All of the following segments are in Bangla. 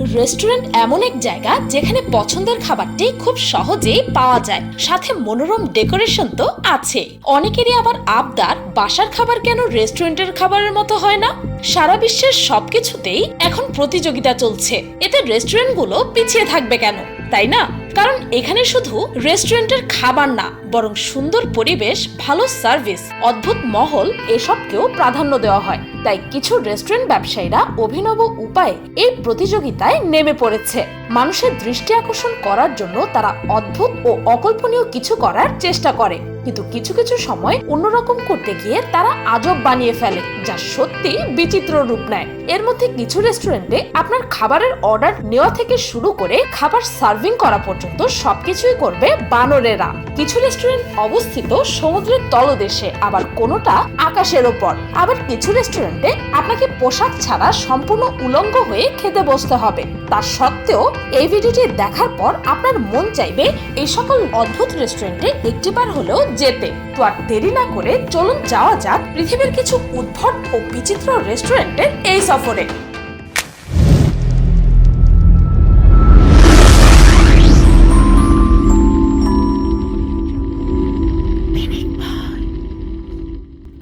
রেস্টুরেন্ট এমন এক জায়গা যেখানে পছন্দের খাবারটি খুব সহজেই পাওয়া যায়। সাথে মনোরম ডেকোরেশন তো আছে। অনেকেরই আবার আবদার, বাসার খাবার কেন রেস্টুরেন্টের খাবারের মতো হয় না? সারা বিশ্বের সবকিছুতেই এখন প্রতিযোগিতা চলছে। এতে রেস্টুরেন্টগুলো পিছিয়ে থাকবে কেন? তাই না? কারণ এখানে শুধু রেস্টুরেন্টের খাবার না, বরং সুন্দর পরিবেশ, ভালো সার্ভিস অদ্ভুত মহল এসবকেও প্রাধান্য দেওয়া হয়। তাই কিছু রেস্টুরেন্ট ব্যবসায়ীরা অভিনব উপায়ে এই প্রতিযোগিতায় নেমে পড়েছে। মানুষের দৃষ্টি আকর্ষণ করার জন্য তারা অদ্ভুত ও অকল্পনীয় কিছু করার চেষ্টা করে। কিন্তু কিছু কিছু সময় অন্যরকম করতে গিয়ে তারা আজব বানিয়ে ফেলে, যা সত্যি বিচিত্র রূপ নেয়। এর মধ্যে কিছু রেস্টুরেন্টে আপনার খাবারের অর্ডার নেওয়া থেকে শুরু করে খাবার সার্ভিং করা পর্যন্ত সবকিছুই করবে বানরেরা। কিছু রেস্টুরেন্ট অবস্থিত সমুদ্রের তলদেশে, আবার কোনোটা আকাশের ওপর। আবার কিছু রেস্টুরেন্টে আপনাকে পোশাক ছাড়া সম্পূর্ণ উলঙ্গ হয়ে খেতে বসতে হবে। তা সত্ত্বেও, এই ভিডিওটি দেখার পর আপনার মন চাইবে এই সকল অদ্ভুত রেস্টুরেন্টে একটিবার হলেও যেতে। তো আর দেরি না করে চলুন যাওয়া যাক পৃথিবীর কিছু উদ্ভট ও বিচিত্র রেস্টুরেন্টের এই সফরে।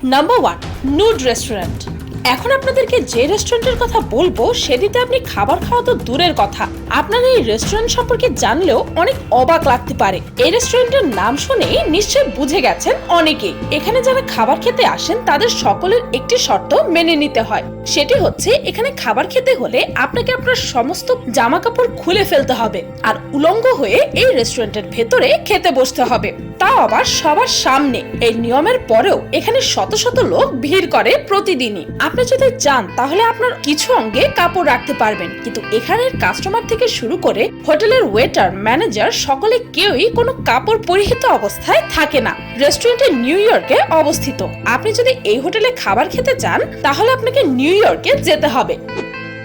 নাম্বার ওয়ান নুড রেস্টুরেন্ট এখন আপনাদেরকে যে রেস্টুরেন্টের কথা বলব, সেটিতে আপনি খাবার খাওয়া তো দূরের কথা। আপনার এই রেস্টুরেন্ট সম্পর্কে জানলেও অনেক অবাক লাগতে পারে। এই রেস্টুরেন্টের নাম শুনে নিশ্চয়ই বুঝে গেছেন অনেকেই। এখানে যারা খাবার খেতে আসেন, তাদের সকলের একটি শর্ত মেনে নিতে হয়। সেটি হচ্ছে, এখানে খাবার খেতে হলে আপনাকে আপনার সমস্ত জামা কাপড় খুলে ফেলতে হবে আর উলঙ্গ হয়ে এই রেস্টুরেন্টের ভেতরে খেতে বসতে হবে। তাও আবার সবার সামনে। এই নিয়মের পরেও এখানে শত শত লোক ভিড় করে প্রতিদিনই। আপনি যদি চান, তাহলে আপনার কিছু অঙ্গে কাপড় রাখতে পারবেন। কিন্তু এখানের কাস্টমার থেকে শুরু করে হোটেলের ওয়েটার ম্যানেজার সকলে কেউই কোনো কাপড় পরিহিত অবস্থায় থাকে না। রেস্টুরেন্টে নিউ ইয়র্কে অবস্থিত। আপনি যদি এই হোটেলে খাবার খেতে চান, তাহলে আপনাকে নিউ ইয়র্কে যেতে হবে।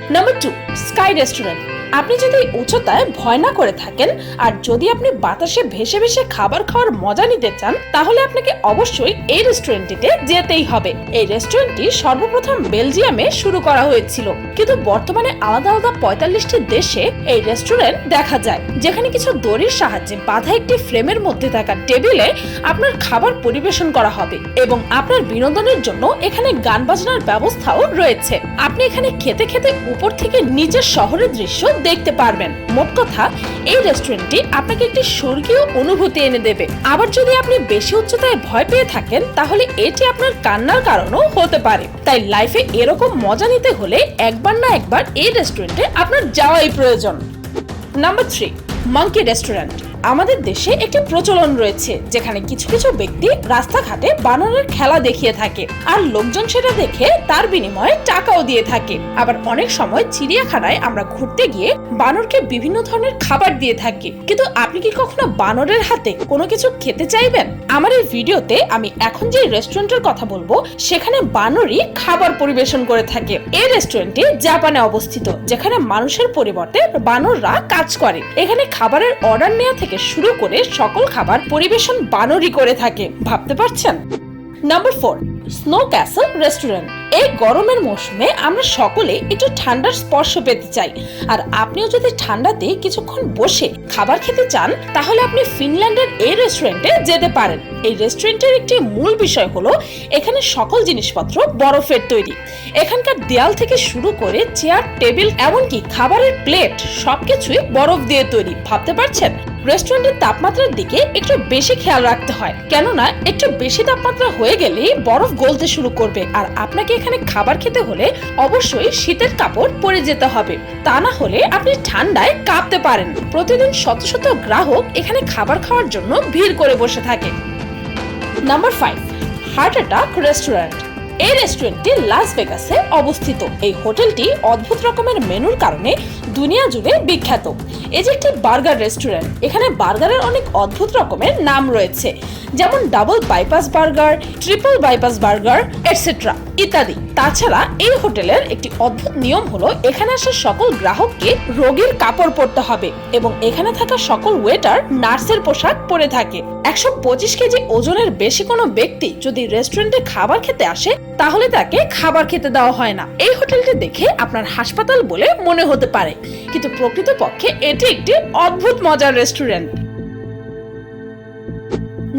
নাম্বার টু স্কাই রেস্টুরেন্ট আপনি যদি উচ্চতায় ভয় না করে থাকেন, আর যদি আপনি বাতাসে ভেসে ভেসে খাবার খাওয়ার মজা নিতে চান, তাহলে আপনাকে অবশ্যই এই রেস্টুরেন্টটিতে যেতেই হবে। এই রেস্টুরেন্টটি সর্বপ্রথম বেলজিয়ামে শুরু করা হয়েছিল। কিন্তু বর্তমানে আলাদা আলাদা পঁয়তাল্লিশটি দেশে এই রেস্টুরেন্ট দেখা যায়, যেখানে কিছু দড়ির সাহায্যে বাধা একটি ফ্রেমের মধ্যে থাকা টেবিলে আপনার খাবার পরিবেশন করা হবে এবং আপনার বিনোদনের জন্য এখানে গান বাজনার ব্যবস্থাও রয়েছে। আপনি এখানে খেতে খেতে উপর থেকে নিচের শহরের দৃশ্য দেখতে পারবেন। মোট কথা, এই রেস্টুরেন্টটি আপনাকে একটি স্বর্গীয় অনুভূতি এনে দেবে। আবার যদি আপনি বেশি উচ্চতায় ভয় পেয়ে থাকেন, তাহলে এটি আপনার কান্নার কারণও হতে পারে। তাই লাইফে এরকম মজা নিতে হলে একবার না একবার এই রেস্টুরেন্টে আপনার যাওয়াই প্রয়োজন। নাম্বার থ্রি মাঙ্কি রেস্টুরেন্ট আমাদের দেশে একটি প্রচলন রয়েছে, যেখানে কিছু কিছু ব্যক্তি রাস্তাঘাটে বানরের খেলা দেখিয়ে থাকে আর লোকজন সেটা দেখে তার বিনিময়ে টাকাও দিয়ে থাকে। আবার অনেক সময় চিড়িয়াখানায় আমরা ঘুরতে গিয়ে বানরকে বিভিন্ন ধরনের খাবার দিয়ে থাকি। কিন্তু আপনি কি কখনো বানরের হাতে কোনো কিছু খেতে চাইবেন? আমার এই ভিডিওতে আমি এখন যে রেস্টুরেন্টের কথা বলব, সেখানে বানরই খাবার পরিবেশন করে থাকে। এই রেস্টুরেন্টটি জাপানে অবস্থিত, যেখানে মানুষের পরিবর্তে বানররা কাজ করে। এখানে খাবারের অর্ডার নেওয়া থেকে শুরু করে সকল খাবার পরিবেশন বানরই করে থাকে। ভাবতে পারছেন? Number four snow castle restaurant এই গরমের মৌসুমে আমরা সকলে একটু ঠান্ডার স্পর্শ পেতে চাই। আর আপনিও যদি ঠান্ডাতে কিছুক্ষণ বসে খাবার খেতে চান, তাহলে আপনি ফিনল্যান্ডের এই রেস্টুরেন্টে যেতে পারেন। এই রেস্টুরেন্টের একটি মূল বিষয় হলো, এখানে সকল জিনিসপত্র বরফের তৈরি। এখানকার দেয়াল থেকে শুরু করে চেয়ার টেবিল এমনকি খাবারের প্লেট সবকিছুই বরফ দিয়ে তৈরি। ভাবতে পারছেন? রেস্টুরেন্টের তাপমাত্রার দিকে একটু বেশি খেয়াল রাখতে হয়। কেননা, একটু বেশি তাপমাত্রা হয়ে গেলেই বরফ গলতে শুরু করবে। আর আপনাকে এখানে খাবার খেতে হলে অবশ্যই শীতের কাপড় পরে যেতে হবে। তা না হলে আপনি ঠান্ডায় কাঁপতে পারেন। প্রতিদিন শত শত গ্রাহক এখানে খাবার খাওয়ার জন্য ভিড় করে বসে থাকে। Number five heart attack restaurant এই রেস্টুরেন্টটি লাস ভেগাসে অবস্থিত। এই হোটেলটি অদ্ভুত রকমের মেনুর কারণে দুনিয়া জুড়ে বিখ্যাত। এটি একটি বার্গার রেস্টুরেন্ট এখানে বার্গারের অনেক অদ্ভুত রকমের নাম রয়েছে। যেমন double bypass burger triple bypass burger etcetera ইত্যাদি। তাছাড়া এই হোটেলের একটি অদ্ভুত নিয়ম হলো, এখানে আসা সকল গ্রাহককে রোগীর কাপড় পরতে হবে এবং এখানে থাকা সকল ওয়েটার নার্সের পোশাক পরে থাকে। একশো পঁচিশ কেজি ওজনের বেশি কোনো ব্যক্তি যদি রেস্টুরেন্টে খাবার খেতে আসে, তাহলে তাকে খাবার খেতে দেওয়া হয় না। এই হোটেলটি দেখে আপনার হাসপাতাল বলে মনে হতে পারে। কিন্তু প্রকৃতপক্ষে এটি একটি অদ্ভুত মজার restaurant.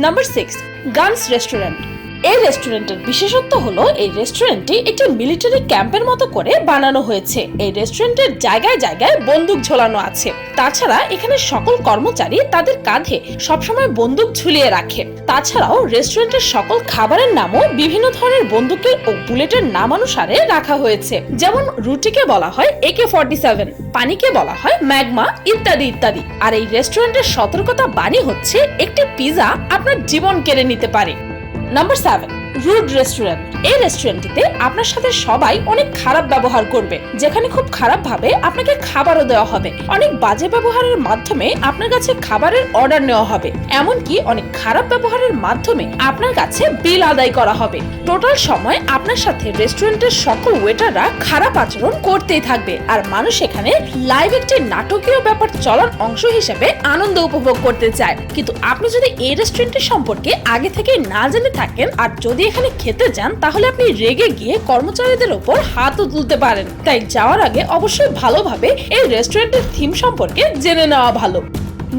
Number six, guns restaurant. এই রেস্টুরেন্টের বিশেষত্ব হলো এই রেস্টুরেন্টটি একটি মিলিটারি ক্যাম্পের মতো করে বানানো হয়েছে। এই রেস্টুরেন্টের জায়গায় জায়গায় বন্দুক ঝোলানো আছে। তাছাড়া এখানে সকল কর্মচারী তাদের কাঁধে সবসময় বন্দুক ঝুলিয়ে রাখে। তাছাড়াও রেস্টুরেন্টের সকল খাবারের নামও বিভিন্ন ধরনের বন্দুকের ও বুলেটের নামানুসারে রাখা হয়েছে। যেমন রুটিকে বলা হয় একে ফর্টি সেভেন পানিকে বলা হয় ম্যাগমা, ইত্যাদি ইত্যাদি। আর এই রেস্টুরেন্টের সতর্কতা বাণী হচ্ছে একটি পিজা আপনার জীবন কেড়ে নিতে পারে। নাম্বার সেভেন রুড রেস্টুরেন্ট এই রেস্টুরেন্টটিতে আপনার সাথে সবাই অনেক খারাপ ব্যবহার করবে, যেখানে খুব খারাপ ভাবে আপনাকে খাবারও দেওয়া হবে। অনেক বাজে ব্যবহারের মাধ্যমে আপনার কাছে খাবারের অর্ডার নেওয়া হবে। এমনকি অনেক খারাপ ব্যবহারের মাধ্যমে আপনার কাছে বিল আদায় করা হবে। টোটাল সময় আপনার সাথে রেস্টুরেন্টের সকল ওয়েটাররা খারাপ আচরণ করতেই থাকবে। আর মানুষ এখানে লাইভ একটি নাটকীয় ব্যাপার চলার অংশ হিসেবে আনন্দ উপভোগ করতে চায়। কিন্তু আপনি যদি এই রেস্টুরেন্টের সম্পর্কে আগে থেকে না জেনে থাকেন, আর যদি এখানে খেতে যান, তাহলে আপনি রেগে গিয়ে কর্মচারীদের ওপর হাতও তুলতে পারেন। তাই যাওয়ার আগে অবশ্যই ভালোভাবে এই রেস্টুরেন্টের থিম সম্পর্কে জেনে নেওয়া ভালো।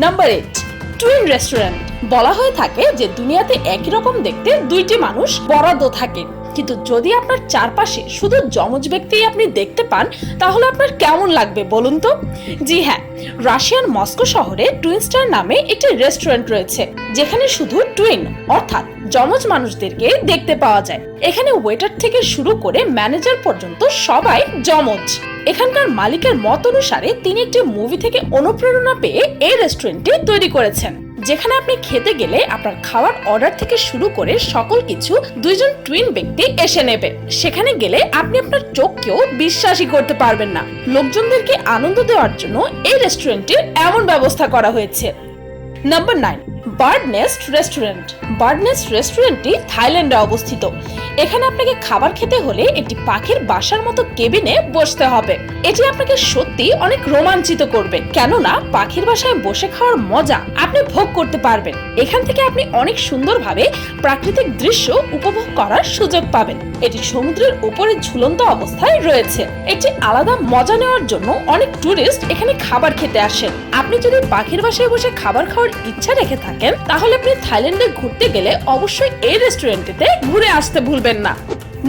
Number eight, twin restaurant. বলা হয়ে থাকে যে দুনিয়াতে একই রকম দেখতে দুইটি মানুষ বরাদ্দ থাকে কিন্তু যদি আপনার চারপাশে শুধু যমজ ব্যক্তিই আপনি দেখতে পান, তাহলে আপনার কেমন লাগবে বলুন তো? জি হ্যাঁ রাশিয়ান মস্কো শহরে টুইন স্টার নামে একটি রেস্টুরেন্ট রয়েছে, যেখানে শুধু টুইন, অর্থাৎ যমজ মানুষদেরকে দেখতে পাওয়া যায়। এখানে ওয়েটার থেকে শুরু করে ম্যানেজার পর্যন্ত সবাই যমজ। এখানকার মালিকের মত অনুসারে তিনি একটি মুভি থেকে অনুপ্রেরণা পেয়ে এই রেস্টুরেন্টটি তৈরি করেছেন। যেখানে আপনি খেতে গেলে আপনার খাওয়ার অর্ডার থেকে শুরু করে সকল কিছু দুইজন টুইন ব্যক্তি এসে নেবে। সেখানে গেলে আপনি আপনার চোখকেও বিশ্বাসই করতে পারবেন না। লোকজনদেরকে আনন্দ দেওয়ার জন্য এই রেস্টুরেন্টের এমন ব্যবস্থা করা হয়েছে। Number nine bird nest restaurant bird nest রেস্টুরেন্টটি থাইল্যান্ডে অবস্থিত। এখানে আপনাকে খাবার খেতে হলে একটি পাখির বাসার মতো কেবিনে বসতে হবে। এটি আপনাকে সত্যি অনেক রোমাঞ্চিত করবে। কেননা, পাখির বাসায় বসে খাওয়ার মজা আপনি ভোগ করতে পারবেন। এখান থেকে আপনি অনেক সুন্দরভাবে প্রাকৃতিক দৃশ্য উপভোগ করার সুযোগ পাবেন। এটি সমুদ্রের উপরে ঝুলন্ত অবস্থায় রয়েছে। একটি আলাদা মজা নেওয়ার জন্য অনেক টুরিস্ট এখানে খাবার খেতে আসেন। আপনি যদি পাখির বাসায় বসে খাবার খাওয়ার ইচ্ছা রেখে থাকেন, তাহলে আপনি থাইল্যান্ডে ঘুরতে গেলে অবশ্যই এই রেস্টুরেন্টটিতে ঘুরে আসতে ভুলবেন না।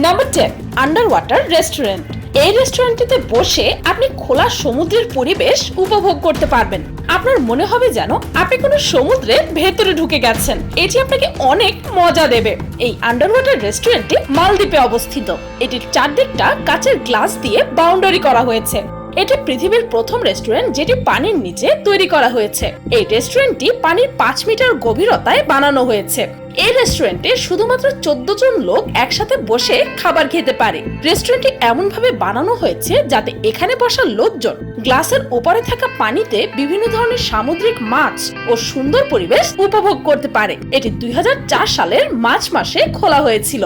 Number ten under water restaurant এই রেস্টুরেন্টটিতে বসে আপনি খোলা সমুদ্রের পরিবেশ উপভোগ করতে পারবেন। আপনার মনে হবে যেন আপনি কোনো সমুদ্রের ভেতরে ঢুকে গেছেন। এটি আপনাকে অনেক মজা দেবে। এই আন্ডার ওয়াটার রেস্টুরেন্টটি মালদ্বীপে অবস্থিত। এটির চারদিকটা কাচের গ্লাস দিয়ে বাউন্ডারি করা হয়েছে। এটি পৃথিবীর প্রথম রেস্টুরেন্ট যেটি পানির নিচে তৈরি করা হয়েছে। এই রেস্টুরেন্টটি পানির পাঁচ মিটার গভীরতায় বানানো হয়েছে। এই রেস্টুরেন্টে শুধুমাত্র চোদ্দ জন লোক একসাথে বসে খাবার খেতে পারে। রেস্টুরেন্টটি এমন ভাবে বানানো হয়েছে যাতে এখানে বসা লোকজন গ্লাসের ওপরে থাকা পানিতে বিভিন্ন ধরনের সামুদ্রিক মাছ ও সুন্দর পরিবেশ উপভোগ করতে পারে। এটি দুই হাজার চার সালের মার্চ মাসে খোলা হয়েছিল।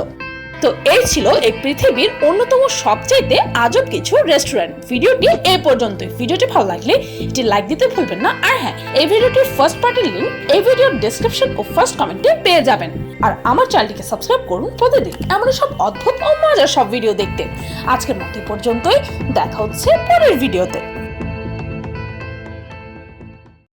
তো এই ছিল এই পৃথিবীর অন্যতম সবচাইতে আজব কিছু রেস্টুরেন্ট ভিডিওটি এ পর্যন্তই। ভিডিওটি ভালো লাগলে এটি লাইক দিতে ভুলবেন না। আর হ্যাঁ এই ভিডিওটির ফার্স্ট পার্টের লিঙ্ক এই ভিডিওর ডেসক্রিপশন ও ফার্স্ট কমেন্টে পেয়ে যাবেন। আর আমার চ্যানেলটিকে সাবস্ক্রাইব করুন প্রতিদিন এমন সব অদ্ভুত ও মজার সব ভিডিও দেখতে। আজকের মতো পর্যন্তই। দেখা হচ্ছে পরের ভিডিওতে